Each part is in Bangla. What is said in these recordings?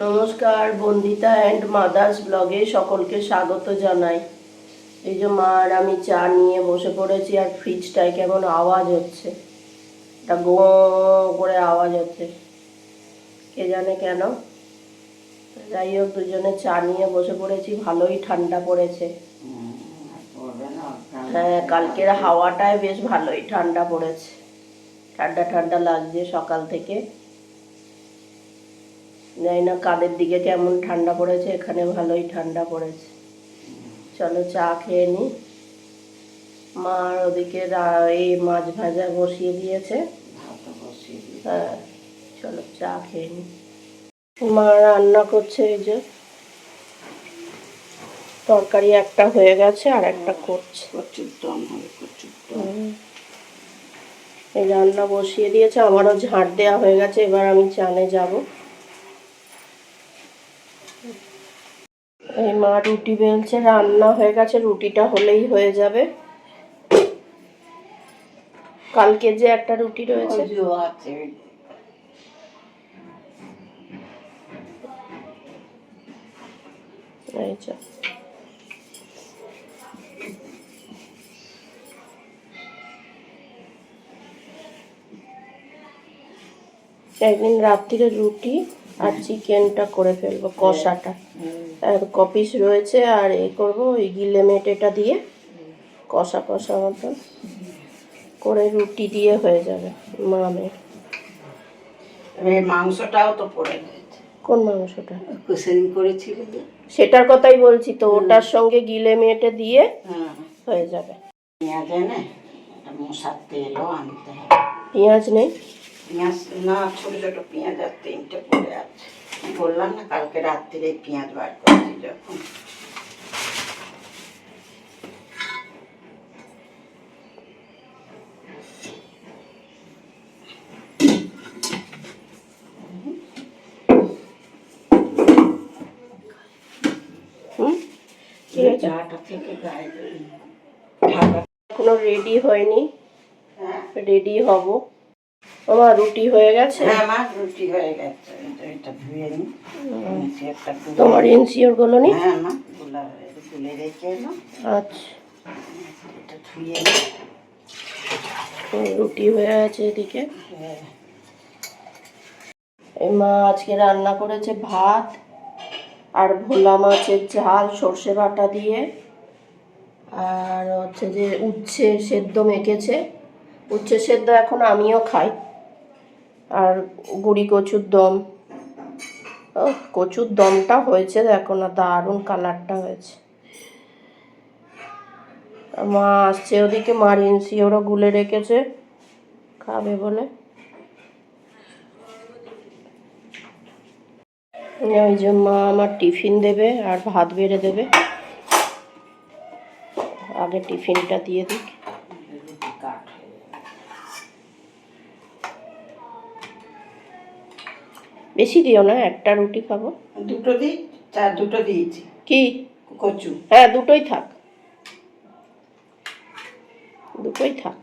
নমস্কার, বন্দিতা অ্যান্ড মাদার্স ব্লগে সকলকে স্বাগত জানাই। এই যে মা আর আমি চা নিয়ে বসে পড়েছি আর ফ্রিজটায় কেমন আওয়াজ হচ্ছে। একটা গো করে আওয়াজ হচ্ছে। কে জানে কেন? যাই হোক, দুজনে চা নিয়ে বসে পড়েছি, ভালোই ঠান্ডা পড়েছে। হ্যাঁ কালকের হাওয়াটায় বেশ ভালোই ঠান্ডা পড়েছে। ঠান্ডা ঠান্ডা লাগছে সকাল থেকে। জানি না কাদের দিকে কেমন ঠান্ডা পড়েছে এখানে ভালোই ঠান্ডা পড়েছে। চলো চা খেয়ে নি। মার ওদিকে এই মাছ ভাজা বসিয়ে দিয়েছে। হ্যাঁ চলো চা খেয়ে নি। মা রান্না করছে এই যে। তরকারি একটা হয়ে গেছে আর একটা করছে। দম হুম। এই রান্না বসিয়ে দিয়েছে আমারও ঝাঁট দেওয়া হয়ে গেছে এবার আমি চানে যাব। এই মা রুটি বেলছে রান্না হয়ে গেছে রুটিটা হলেই হয়ে যাবে। কালকে যে একটা রুটি রয়েছে। একদিন রাত্রিরে রুটি আর চিকেনটা করে ফেলব কষাটা। আর কপিস রয়েছে আর এ করব ওই গিলে মেটেটা দিয়ে কষা কষা মতন করে রুটি দিয়ে হয়ে যাবে মামের। মাংসটাও তো পড়ে কোন মাংসটা? কুসেরিং করেছিল সেটার কথাই বলছি তো ওটার সঙ্গে গিলে মেটে দিয়ে হ্যাঁ। হয়ে যাবে। পেঁয়াজ এনে মশার তেলও আনতে হবে। পেঁয়াজ নেই? পেঁয়াজ না ছোট ছোট পেঁয়াজ আর তিনটে পড়ে আছে। বললাম না কালকে রাত্রিরে পেঁয়াজ বার করেছি যখন। হুম? ঠিক আছে চাটা থেকে গায়ে ঢাকা এখনও রেডি হয়নি। হ্যাঁ। রেডি হব। আমার রুটি হয়ে গেছে? হ্যাঁ আমার রুটি হয়ে গেছে। এটা ধুয়ে গুঁড়ো- তোমার ইনসিওরগুলো নি? হ্যাঁ গুলা গুলে রেখে এলো। আচ্ছা। এটা ধুয়ে হুম, রুটি হয়ে আছে এদিকে। হ্যাঁ। এই মা আজকে রান্না করেছে ভাত আর ভোলা মাছের ঝাল সর্ষে বাটা দিয়ে। আর হচ্ছে যে উচ্ছে সেদ্ধ মেখেছে। উচ্ছে সেদ্ধ এখন আমিও খাই। আর গুড়ি কচুর দম। কচুর দমটা হয়েছে দেখো না, দারুণ কালারটা হয়েছে। মা আসছে ওদিকে মার ওরা গুলে রেখেছে। খাবে বলে। ওই যে মা আমার টিফিন দেবে আর ভাত বেড়ে দেবে। আগে টিফিনটা দিয়ে দিক রুটি কাঠ হয়ে যাবে। বেশি দিও না একটা রুটি খাব। দুটো দিই চা দুটো দিয়েছি। কি? কচু। হ্যাঁ দুটোই থাক। দুটোই থাক।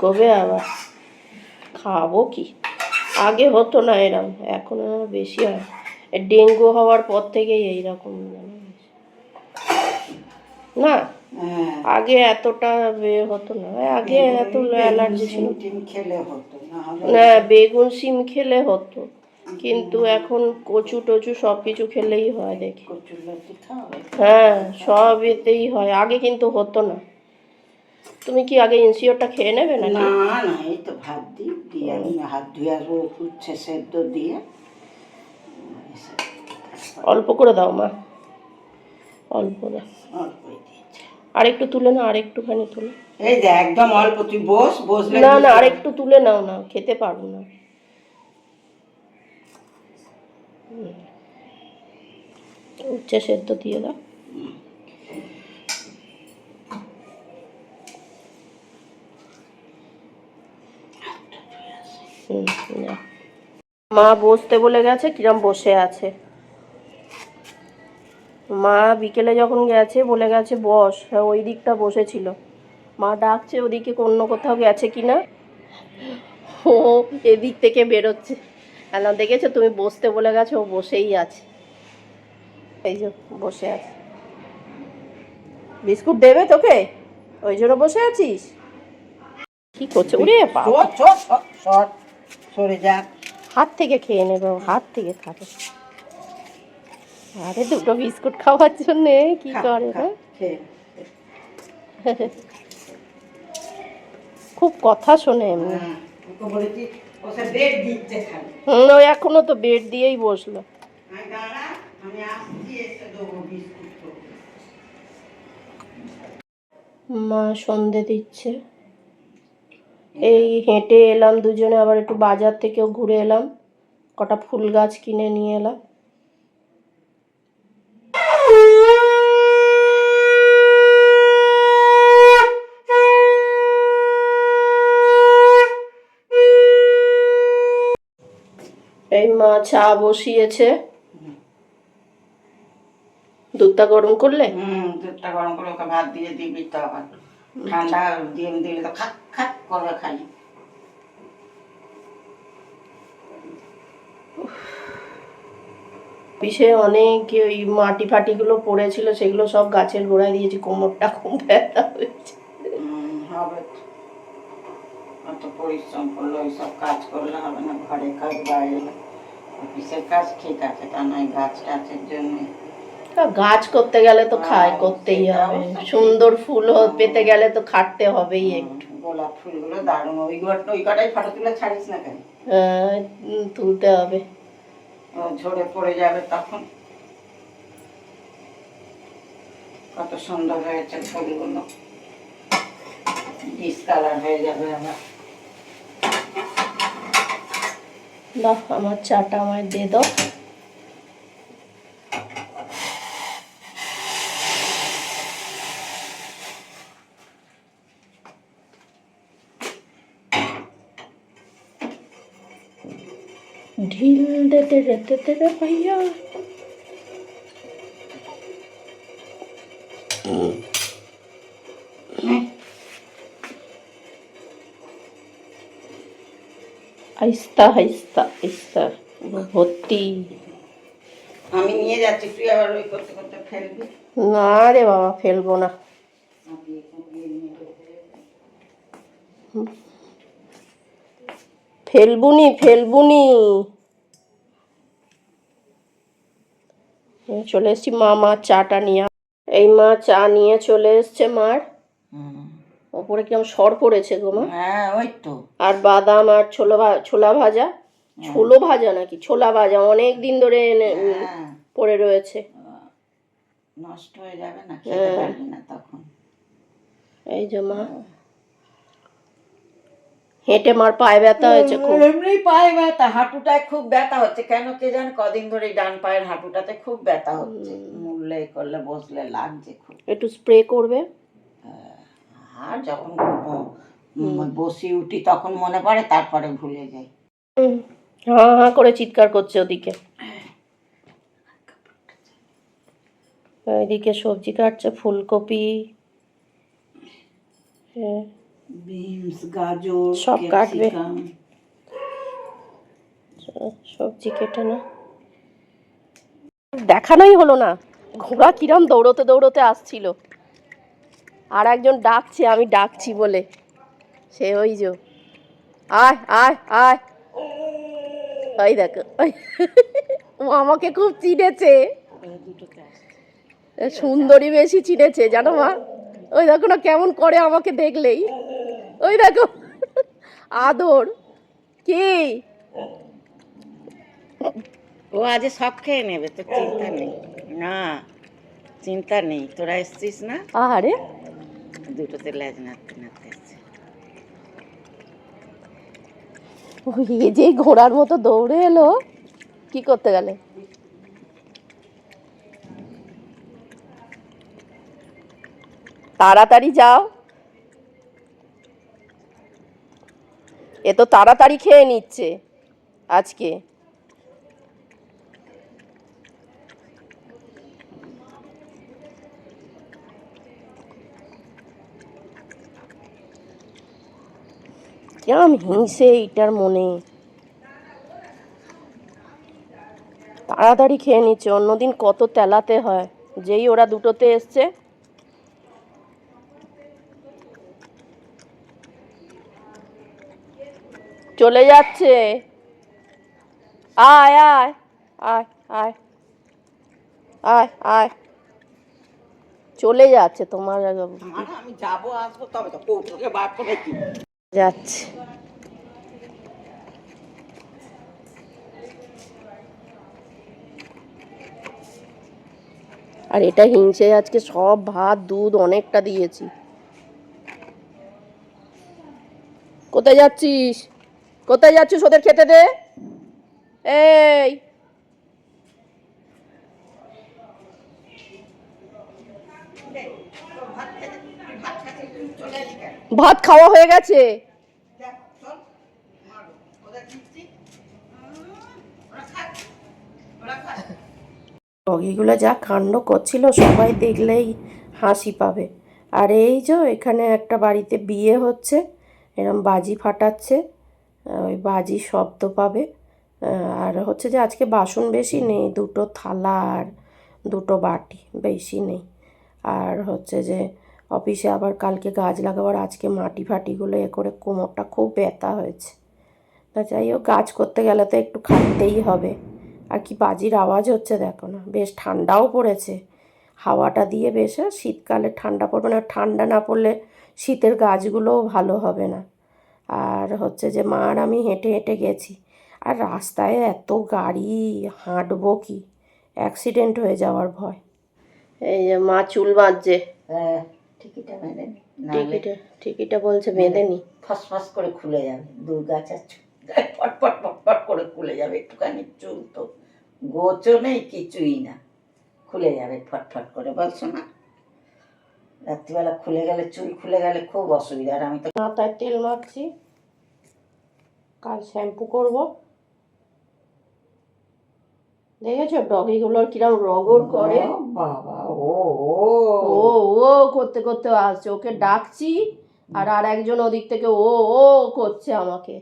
কবে আবার। খাব কি? আগে হতো না এরকম এখন আরও বেশি হয়। ডেঙ্গু হওয়ার পর থেকেই এইরকম যেন না? হ্যাঁ। আগে এতটা হতো না। আগে এত অ্যালার্জি ছিল। খেলে হতো। না বেগুন সিম খেলে হতো। কিন্তু এখন কচু টচু সব কিছু খেলেই হয় দেখি। হ্যাঁ সব এতেই হয়। আগে কিন্তু হতো না। তুমি কি আগে ইনসিওরটা খেয়ে নেবে না না না এই তো ভাত দিই দিয়ে আমি হাত ধুয়ে আসব উচ্ছে সেদ্ধ দিয়ে। অল্প করে দাও মা। অল্প দাও। দিয়েছি আর একটু তুলে নাও আর একটুখানি তুলে। এই যে একদম অল্প তুই বস বসলে না না আর একটু তুলে নাও না খেতে পারব না। উচ্ছে সেদ্ধ দিয়ে দাও। মা বসতে বলে গেছে কিরম বসে আছে। মা বিকেলে যখন গেছে বলে গেছে বস হ্যাঁ ওই দিকটা বসেছিল। মা ডাকছে ওদিকে অন্য কোথাও গেছে কি না? ও এদিক থেকে বেরোচ্ছে। আলাম দেখেছ? তুমি বসতে বলে গেছো ও বসেই আছে। এই যে বসে আছে। বিস্কুট দেবে তোকে? ওই জন্য বসে আছিস? কি করছে? সর সরে যা। হাত থেকে খেয়ে নেবে হাত থেকে খাবে আরে দুটো বিস্কুট খাওয়ার জন্য কি করে না। খুব কথা শোনে এমনি। হ্যাঁ, ও এখনও তো বেড দিয়েই বসল। মা সন্ধে দিচ্ছে। এই হেঁটে এলাম দুজনে আবার একটু বাজার থেকেও ঘুরে এলাম। কটা ফুল গাছ কিনে নিয়ে এলাম। এই মা চা বসিয়েছে। দুধটা গরম করলে? হুম দুধটা গরম করে ওকে ভাত দিয়ে দিবি তো আবার। ঠান্ডা দিয়ে দিলে তো খাক খাক করবে খালি পিছে অনেক ওই মাটি ফাটিগুলো পড়েছিল সেগুলো সব গাছের গোড়ায় দিয়েছি কোমরটা খুব ব্যথা হয়েছে। হবে। অত পরিশ্রম করলে ওইসব কাজ করলে হবে না ঘরে কাজ বাইরে। অফিসের কাজ ঠিক আছে তা নয় গাছ টাছের জন্য। গাছ করতে গেলে তো খাই হ্যাঁ, করতেই হবে। সুন্দর ফুল পেতে গেলে তো খাটতে হবেই একটু। গোলাপ ফুলগুলো দারুণ। ওই ওই কটাই ফটো তুলে ছাড়িস না কেন? হ্যাঁ, তুলতে হবে। ঝরে পড়ে যাবে তখন। কত সুন্দর হয়েছে ফুলগুলো। ডিস কালার হয়ে যাবে আবার। দাও আমার চাটা আমায় দিয়ে দাও। ঢিল দেতে রেতে রে ভাইয়া। আইস্তা আইস্তা আইস্তা ভর্তি। আমি নিয়ে যাচ্ছি তুই আবার ওই করতে করতে ফেলবি? না রে বাবা ফেলব না। ফেলবুনি ফেলবুনি। চলে এসছি মা মা চাটা নিয়ে এই মা চা নিয়ে চলে এসছে মার। ওপরে কিরম সর পড়েছে গো মা। হ্যাঁ ওই তো। আর বাদাম আর ছোলা ছোলা ভাজা? ছোলো ভাজা নাকি? ছোলা ভাজা অনেক দিন ধরে এনে- হ্যাঁ। পড়ে রয়েছে। নষ্ট হয়ে যাবে না খেতে পারবি না তখন। এই যে মা। হেঁটে মার পায়ে ব্যথা হয়েছে খুব। এমনি পায়ে ব্যথা হাঁটুটায় খুব ব্যথা হচ্ছে। কেন কে জানে কদিন ধরে ডান পায়ের হাঁটুটাতে খুব ব্যথা হচ্ছে। মুড়লে এ করলে বসলে লাগছে খুব। একটু স্প্রে করবে? আর যখন বসি উঠি তখন মনে পড়ে তারপরে ভুলে যাই। হুম, হাঁ হাঁ করে চিৎকার করছে ওদিকে। এদিকে সবজি কাটছে ফুলকপি হ্যাঁ, বিনস গাজর সব কাটবে। সবজি কেটে না দেখানোই হলো না। ঘোড়া কিরম দৌড়তে দৌড়তে আসছিল। আর একজন ডাকছে আমি ডাকছি বলে। সে ওই যে আয় আয় আয়। ওই দেখো। ও আমাকে খুব চিনেছে। সুন্দরী বেশি চিনেছে জানো মা? ওই দেখো না কেমন করে আমাকে দেখলেই। ওই দেখো আদর। কি? ও আজ সব খেয়ে নেবে তো চিন্তা নেই। না চিন্তা নেই তোরা এসছিস না? আরে দুটোতে নাড়তে নাড়তে যে ঘোড়ার মতো দৌড়ে এলো, কি করতে গেলে? তাড়াতাড়ি যাও। এ তো তাড়াতাড়ি খেয়ে নিচ্ছে আজকে। কেমন হিংসে এইটার মনে? তাড়াতাড়ি খেয়ে নিচ্ছে, অন্যদিন কত তেলাতে হয়। যেই ওরা দুটোতে এসছে। চলে যাচ্ছে। আয় আয় আয় আয় আয় আয়। চলে যাচ্ছে তোমার। আমি যাব, আসব, তবে তো করে যাচ্ছে। আর এটা হিংসে, আজকে সব ভাত, দুধ অনেকটা দিয়েছি। কোথায় যাচ্ছিস? কোথায় যাচ্ছিস ওদের খেতে দে? এই! ভাত খাওয়া হয়ে গেছে। ডগিগুলো যা কাণ্ড করছিল, সবাই দেখলেই হাসি পাবে। আর এই যে এখানে একটা বাড়িতে বিয়ে হচ্ছে, এরম বাজি ফাটাচ্ছে ওই বাজি শব্দ পাবে। আর হচ্ছে যে আজকে বাসন বেশি নেই, দুটো থালা আর দুটো বাটি বেশি নেই। আর হচ্ছে যে অফিসে আবার কালকে গাছ লাগাবার আজকে মাটি ফাটিগুলো এ করে কোমরটা খুব ব্যথা হয়েছে। তা যাই হোক গাছ করতে গেলে তো একটু খাটতেই হবে। আর কি বাজির আওয়াজ হচ্ছে দেখো না বেশ ঠান্ডাও পড়েছে। হাওয়াটা দিয়ে বেশ আহ, শীতকালে ঠান্ডা পড়বে না ঠান্ডা না পড়লে শীতের গাছগুলোও ভালো হবে না। আর হচ্ছে যে মা আর আমি হেঁটে হেঁটে গেছি। আর রাস্তায় এত গাড়ি হাঁটবো কি? অ্যাক্সিডেন্ট হয়ে যাওয়ার ভয়। এই যে মা চুল বাঁধছে। হ্যাঁ। মেনে বলছে ফসফস করে খুলে যাবে। গাছ আর করে খুলে যাবে। একটুখানি চুল তো গোচও নেই কিছুই না। খুলে যাবে ফটফট করে। বলছো না রাত্রিবেলা খুলে গেলে চুল খুলে গেলে খুব অসুবিধা। আর আমি তো মাথায় তেল মাখছি। কাল শ্যাম্পু করব। দেখেছ? ডগিগুলোর কিরম রগর করে? বাবা ও ও। ও করতে করতে আসছে। ওকে ডাকছি আর আর একজন ওদিক থেকে ও ও করছে আমাকে।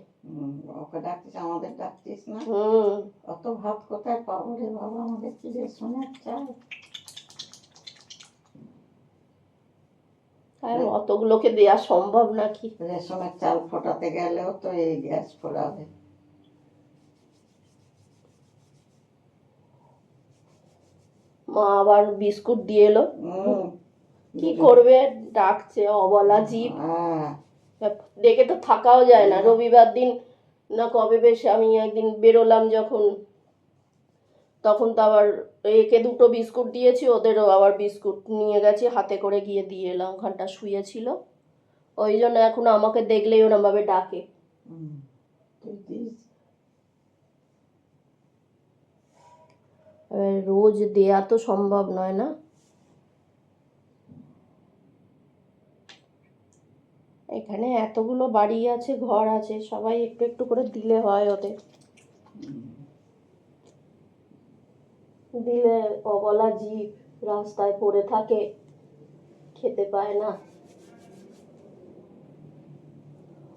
ওকে ডাকছিস আমাদের ডাকছিস না? অত ভাত কোথায় পাবো রে বাবা? আমাদের কি রে শোনার চাই? অতগুলোকে দেয়া সম্ভব নাকি? রেশনের চাল ফোটাতে গেলেও তো এই গ্যাস ফোড়াবে আবার বিস্কুট দিয়ে এলো। কি করবে? ডাকছে অবলা জীব ডেকে তো থাকাও যায় না। রবিবার দিন না কবে বেশ আমি একদিন বেরোলাম যখন। তখন তো আবার একে দুটো বিস্কুট দিয়েছি ওদেরও আবার বিস্কুট নিয়ে গেছি হাতে করে গিয়ে দিয়ে এলাম। ওখানটা শুয়েছিল। ওই জন্য এখন আমাকে দেখলেই ওরমভাবে ডাকে হুম। তুই দিস এবার রোজ দেয়া তো সম্ভব নয় না? এখানে এতগুলো বাড়ি আছে, ঘর আছে, সবাই একটু একটু করে দিলে হয় ওদের। দিলে অবলা জীব রাস্তায় পড়ে থাকে, খেতে পায় না।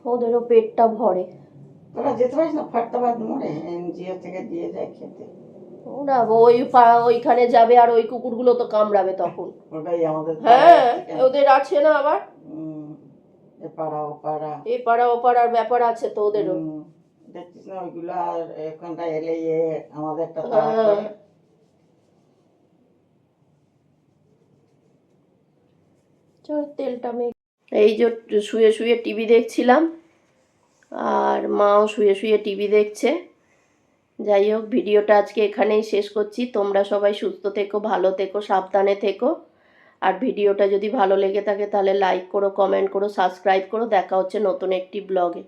ওদেরও পেটটা ভরে। যেতে পারিস না ফাটাবাদ মোড়ে এনজিও থেকে দিয়ে যায় খেতে। ওরা ওই পা- ওইখানে যাবে আর ওই কুকুরগুলো তো কামড়াবে তখন। ওটাই আমাদের হ্যাঁ ওদের আছে না আবার? হুম, এ পাড়া ও পাড়া। এ পাড়া ও পাড়ার ব্যাপার আছে তো ওদেরও। দেখছিস না ওইগুলো আর এখানটা এলে এ আমাদেরটা তাড়া হ্যাঁ। তেলটা মে এই যে শুয়ে শুয়ে টিভি দেখছিলাম আর মাও শুয়ে শুয়ে টিভি দেখছে। যাই হোক, ভিডিওটা আজকে এখানেই শেষ করছি। তোমরা সবাই সুস্থ থেকো, ভালো থেকো, সাবধানে থেকো। আর ভিডিওটা যদি ভালো লেগে থাকে, তাহলে লাইক করো কমেন্ট করো সাবস্ক্রাইব করো। দেখা হচ্ছে নতুন একটি ব্লগে